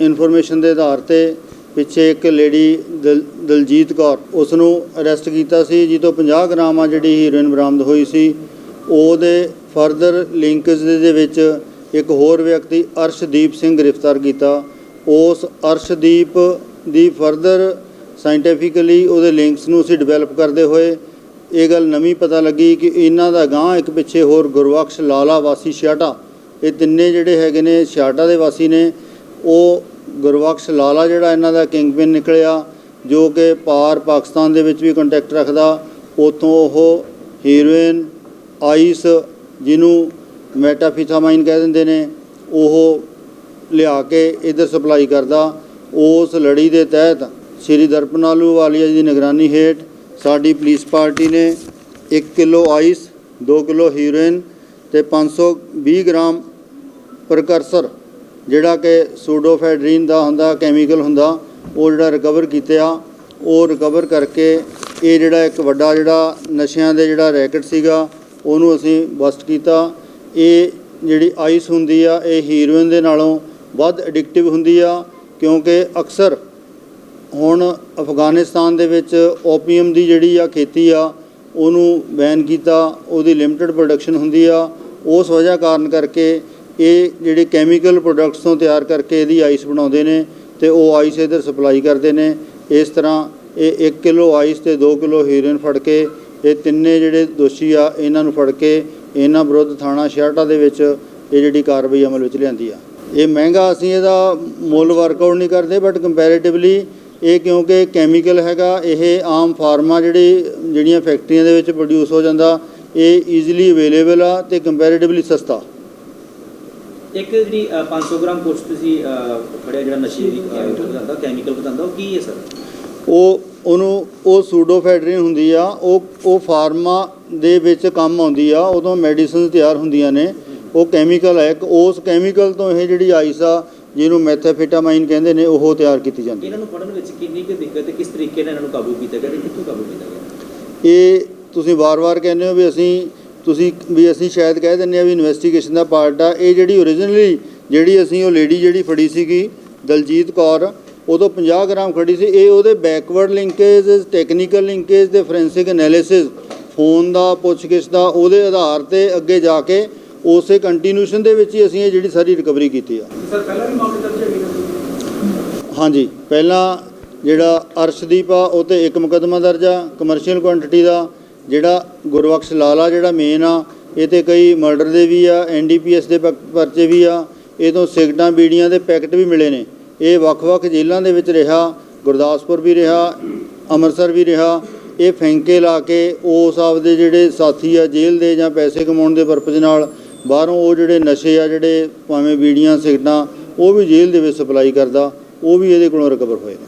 Information ਦੇ ਆਧਾਰ ਤੇ ਪਿੱਛੇ ਇੱਕ ਲੇਡੀ ਦਲ- ਦਲਜੀਤ ਕੌਰ, ਉਸ ਨੂੰ ਅਰੈਸਟ ਕੀਤਾ ਸੀ ਜਿਸ ਤੋਂ 50 ਗ੍ਰਾਮ ਆ ਜਿਹੜੀ ਹੀਰੋਇਨ ਬਰਾਮਦ ਹੋਈ ਸੀ। ਉਹਦੇ ਫਰਦਰ ਲਿੰਕਸ ਦੇ ਵਿੱਚ ਇੱਕ ਹੋਰ ਵਿਅਕਤੀ, ਅਰਸ਼ਦੀਪ ਸਿੰਘ, ਗ੍ਰਿਫਤਾਰ ਕੀਤਾ। ਉਸ ਅਰਸ਼ਦੀਪ ਦੀ ਫਰਦਰ ਸਾਇੰਟੀਫਿਕਲੀ ਉਹਦੇ ਲਿੰਕਸ ਨੂੰ ਅਸੀਂ ਡਿਵੈਲਪ ਕਰਦੇ ਹੋਏ ਇਹ ਗੱਲ ਨਵੀਂ ਪਤਾ ਲੱਗੀ ਕਿ ਇਹਨਾਂ ਦਾ ਗਾਂ ਇੱਕ ਪਿੱਛੇ ਹੋਰ ਗੁਰਬਖਸ਼ ਲਾਲਾ ਵਾਸੀ ਛਿਆਟਾ ਇਹ ਤਿੰਨੇ ਜਿਹੜੇ ਹੈਗੇ ਨੇ ਛਿਆਟਾ ਦੇ ਵਾਸੀ ਨੇ। ਉਹ ਗੁਰਬਖਸ਼ ਲਾਲਾ ਜਿਹੜਾ ਇਹਨਾਂ ਦਾ ਕਿੰਗਪਿਨ ਨਿਕਲਿਆ, ਜੋ ਕਿ ਪਾਰ ਪਾਕਿਸਤਾਨ ਦੇ ਵਿੱਚ ਵੀ ਕੰਟੈਕਟ ਰੱਖਦਾ, ਉਥੋਂ ਉਹ ਹੀਰੋਇਨ ਆਈਸ ਜਿਹਨੂੰ ਮੈਟਾਫੀਥਾਮਾਈਨ ਕਹਿ ਦਿੰਦੇ ਨੇ, ਉਹ ਲਿਆ ਕੇ ਇਧਰ ਸਪਲਾਈ ਕਰਦਾ। ਉਸ ਲੜੀ ਦੇ ਤਹਿਤ ਸ੍ਰੀ ਦਰਪਨਾਲੂ ਵਾਲੀਆ ਜੀ ਦੀ ਨਿਗਰਾਨੀ ਹੇਠ ਸਾਡੀ ਪੁਲਿਸ ਪਾਰਟੀ ਨੇ 1 ਕਿਲੋ ਆਈਸ 2 ਕਿਲੋ ਹੀਰੋਇਨ ਤੇ 520 ਗ੍ਰਾਮ ਪ੍ਰਕਰਸਰ ਜਿਹੜਾ ਕਿ ਸੂਡੋਫੈਡਰੀਨ ਦਾ ਹੁੰਦਾ, ਕੈਮੀਕਲ ਹੁੰਦਾ, ਉਹ ਜਿਹੜਾ ਰਿਕਵਰ ਕੀਤਿਆ ਉਹ ਰਿਕਵਰ ਕਰਕੇ ਇਹ ਜਿਹੜਾ ਇੱਕ ਵੱਡਾ ਜਿਹੜਾ ਨਸ਼ਿਆਂ ਦੇ ਜਿਹੜਾ ਰੈਕਟ ਸੀਗਾ, ਉਹਨੂੰ ਅਸੀਂ ਬਸਟ ਕੀਤਾ। ਇਹ ਜਿਹੜੀ ਆਈਸ ਹੁੰਦੀ ਆ, ਇਹ ਹੀਰੋਇਨ ਦੇ ਨਾਲੋਂ ਵੱਧ ਐਡਿਕਟਿਵ ਹੁੰਦੀ ਆ, ਕਿਉਂਕਿ ਅਕਸਰ ਹੁਣ ਅਫਗਾਨਿਸਤਾਨ ਦੇ ਵਿੱਚ ਓਪੀਅਮ ਦੀ ਜਿਹੜੀ ਆ ਖੇਤੀ ਆ, ਉਹਨੂੰ ਬੈਨ ਕੀਤਾ, ਉਹਦੀ ਲਿਮਟਿਡ ਪ੍ਰੋਡਕਸ਼ਨ ਹੁੰਦੀ ਆ। ਉਸ ਵਜ੍ਹਾ ਕਾਰਨ ਕਰਕੇ ਇਹ ਜਿਹੜੇ ਕੈਮੀਕਲ ਪ੍ਰੋਡਕਟਸ ਤੋਂ ਤਿਆਰ ਕਰਕੇ ਇਹਦੀ ਆਈਸ ਬਣਾਉਂਦੇ ਨੇ ਤੇ ਉਹ ਆਈਸ ਇਧਰ ਸਪਲਾਈ ਕਰਦੇ ਨੇ। ਇਸ ਤਰ੍ਹਾਂ ਇਹ 1 ਕਿਲੋ ਆਈਸ ਤੇ 2 ਕਿਲੋ ਹੀਰੋਇਨ ਫੜ ਕੇ ਇਹ ਤਿੰਨੇ ਜਿਹੜੇ ਦੋਸ਼ੀ ਆ, ਇਹਨਾਂ ਨੂੰ ਫੜ ਕੇ ਇਹਨਾਂ ਵਿਰੁੱਧ ਥਾਣਾ ਸ਼ਹਿਰਟਾ ਦੇ ਵਿੱਚ ਇਹ ਜਿਹੜੀ ਕਾਰਵਾਈ ਅਮਲ ਵਿੱਚ ਲਿਆਂਦੀ ਆ। ਇਹ ਮਹਿੰਗਾ ਅਸੀਂ ਇਹਦਾ ਮੁੱਲ ਵਰਕਆਊਟ ਨਹੀਂ ਕਰਦੇ ਬਟ ਕੰਪੈਰੀਟਿਵਲੀ ਇਹ ਕਿਉਂਕਿ ਕੈਮੀਕਲ ਹੈਗਾ, ਇਹ ਆਮ ਫਾਰਮਾ ਜਿਹੜੀ, ਜਿਹੜੀਆਂ ਫੈਕਟਰੀਆਂ ਦੇ ਵਿੱਚ ਪ੍ਰੋਡਿਊਸ ਹੋ ਜਾਂਦਾ, ਇਹ ਈਜ਼ੀਲੀ ਅਵੇਲੇਬਲ ਆ ਤੇ ਕੰਪੈਰੀਟਿਵਲੀ ਸਸਤਾ। ਇੱਕ ਜਿਹੜੀ ਅ, 500 ਗ੍ਰਾਮ ਕੁਛ ਤੁਸੀਂ ਫੜਿਆ ਜਿਹੜਾ ਨਸ਼ੇ ਦੀ ਬਤਾਉਂਦਾ ਕੈਮੀਕਲ ਬਤਾਉਂਦਾ ਉਹ ਕੀ ਹੈ ਸਰ? ਉਹ ਉਹਨੂੰ ਉਹ ਸੂਡੋਫੈਡਰਿਨ ਹੁੰਦੀ ਆ ਉਹ ਉਹ ਫਾਰਮਾ ਦੇ ਵਿੱਚ ਕੰਮ ਆਉਂਦੀ ਆ ਉਦੋਂ ਮੈਡੀਸਿਨ ਤਿਆਰ ਹੁੰਦੀਆਂ ਨੇ। ਉਹ ਕੈਮੀਕਲ ਹੈ ਇੱਕ ਉਸ ਕੈਮੀਕਲ ਤੋਂ ਇਹ ਜਿਹੜੀ ਆਈਸ ਜਿਹਨੂੰ ਮੈਥਾਫੈਟਾਮਾਈਨ ਕਹਿੰਦੇ ਨੇ ਉਹ ਤਿਆਰ ਕੀਤੀ ਜਾਂਦੀ ਹੈ ਇਹਨਾਂ ਨੂੰ ਫੜਨ ਵਿੱਚ ਕਿੰਨੀ ਕੁ ਦਿੱਕਤ ਤੇ ਕਿਸ ਤਰੀਕੇ ਨਾਲ ਇਹਨਾਂ ਨੂੰ ਕਾਬੂ ਕੀਤਾ ਗਿਆ ਕਿੱਥੋਂ ਕਾਬੂ ਕੀਤਾ ਗਿਆ? ਇਹ ਤੁਸੀਂ ਵਾਰ-ਵਾਰ ਕਹਿੰਦੇ ਹੋ ਵੀ ਅਸੀਂ ਤੁਸੀਂ ਵੀ ਅਸੀਂ ਸ਼ਾਇਦ ਕਹਿ ਦਿੰਦੇ ਆ ਵੀ ਇਨਵੈਸਟੀਗੇਸ਼ਨ ਦਾ ਪਾਰਟ ਆ। ਇਹ ਜਿਹੜੀ ਓਰੀਜਨਲੀ ਜਿਹੜੀ ਅਸੀਂ ਉਹ ਲੇਡੀ ਜਿਹੜੀ ਫੜੀ ਸੀਗੀ ਦਲਜੀਤ ਕੌਰ ਉਦੋਂ 50 ਗ੍ਰਾਮ ਖੜੀ ਸੀ। ਇਹ ਉਹਦੇ ਬੈਕਵਰਡ ਲਿੰਕੇਜ ਟੈਕਨੀਕਲ ਲਿੰਕੇਜ ਤੇ ਫੋਰੈਂਸਿਕ ਐਨਾਲਿਸਿਸ ਫੋਨ ਦਾ ਪੁੱਛਗਿੱਛ ਦਾ ਉਹਦੇ ਆਧਾਰ ਤੇ ਅੱਗੇ ਜਾ ਕੇ ਉਸੇ ਕੰਟੀਨਿਊਸ਼ਨ ਦੇ ਵਿੱਚ ਹੀ ਅਸੀਂ ਇਹ ਜਿਹੜੀ ਸਾਰੀ ਰਿਕਵਰੀ ਕੀਤੀ ਆ। ਸਰ ਪਹਿਲਾਂ ਵੀ ਮਾਮਲੇ ਦਰਜ ਹੈਗੇ ਹਾਂਜੀ ਪਹਿਲਾਂ ਜਿਹੜਾ ਅਰਸ਼ਦੀਪ ਆ ਉਹ ਤੇ ਇੱਕ ਮੁਕੱਦਮਾ ਦਰਜ ਆ ਕਮਰਸ਼ੀਅਲ ਕੁਆਂਟੀਟੀ ਦਾ ਜਿਹੜਾ ਗੁਰਬਖਸ਼ ਲਾਲਾ ਜਿਹੜਾ ਮੇਨ ਆ, ਇਹ ਤੇ ਕਈ ਮਰਡਰ ਦੇ ਵੀ ਆ ਐਨਡੀਪੀਐਸ ਦੇ ਪ- ਪਰਚੇ ਵੀ ਆ, ਇਹ ਤੋਂ ਸਿਗਟਾਂ, ਬੀੜੀਆਂ ਦੇ ਪੈਕਟ ਵੀ ਮਿਲੇ ਨੇ। ਇਹ ਵੱਖ-ਵੱਖ ਜੇਲ੍ਹਾਂ ਦੇ ਵਿੱਚ ਰਿਹਾ, ਗੁਰਦਾਸਪੁਰ ਵੀ ਰਿਹਾ, ਅੰਮ੍ਰਿਤਸਰ ਵੀ ਰਿਹਾ, ਇਹ ਫੈਂਕੇ ਲਾ ਕੇ ਉਸ ਆਪਦੇ ਜਿਹੜੇ ਸਾਥੀ ਆ ਜੇਲ੍ਹ ਦੇ ਜਾਂ ਪੈਸੇ ਕਮਾਉਣ ਦੇ ਪਰਪਸ ਨਾਲ, ਬਾਹਰੋਂ ਉਹ ਜਿਹੜੇ ਨਸ਼ੇ ਆ, ਜਿਹੜੇ ਭਾਵੇਂ ਬੀੜੀਆਂ, ਸਿਗਟਾਂ, ਉਹ ਵੀ ਜੇਲ੍ਹ ਦੇ ਵਿੱਚ ਸਪਲਾਈ ਕਰਦਾ, ਉਹ ਵੀ ਇਹਦੇ ਕੋਲੋਂ ਰਿਕਵਰ ਹੋਏ ਨੇ।